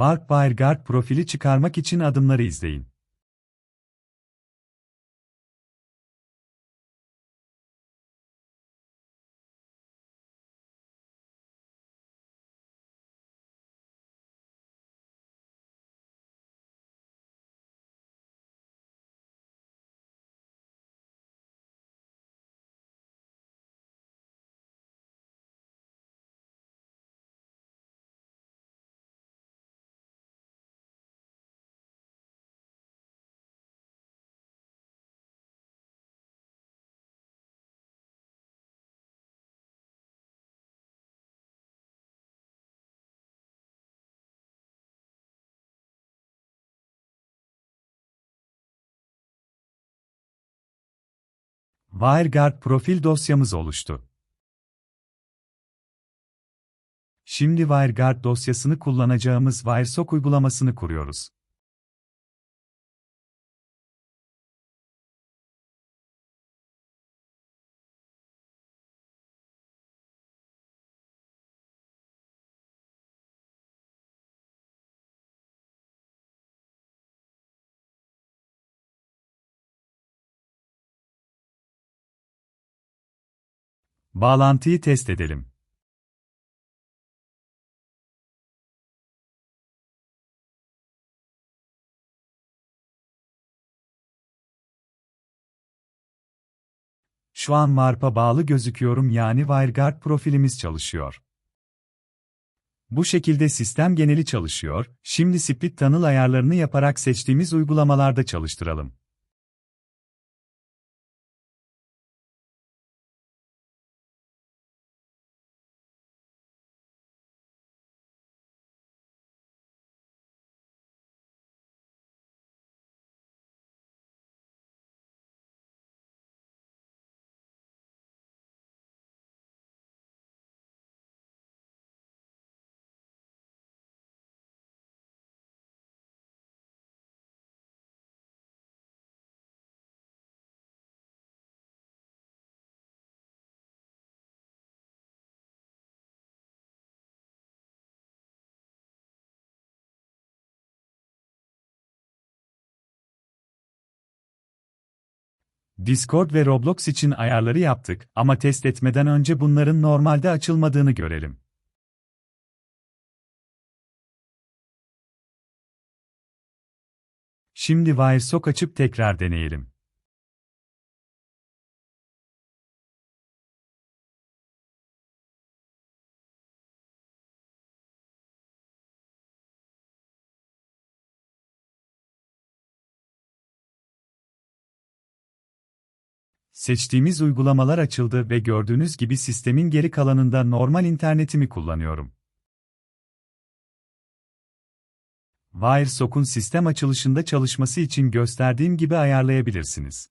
Warp WireGuard profili çıkarmak için adımları izleyin. WireGuard profil dosyamız oluştu. Şimdi WireGuard dosyasını kullanacağımız WireSock uygulamasını kuruyoruz. Bağlantıyı test edelim. Şu an Warp'a bağlı gözüküyorum yani WireGuard profilimiz çalışıyor. Bu şekilde sistem geneli çalışıyor, şimdi split tunnel ayarlarını yaparak seçtiğimiz uygulamalarda çalıştıralım. Discord ve Roblox için ayarları yaptık ama test etmeden önce bunların normalde açılmadığını görelim. Şimdi WireSock açıp tekrar deneyelim. Seçtiğimiz uygulamalar açıldı ve gördüğünüz gibi sistemin geri kalanında normal internetimi kullanıyorum. WireSock'un sistem açılışında çalışması için gösterdiğim gibi ayarlayabilirsiniz.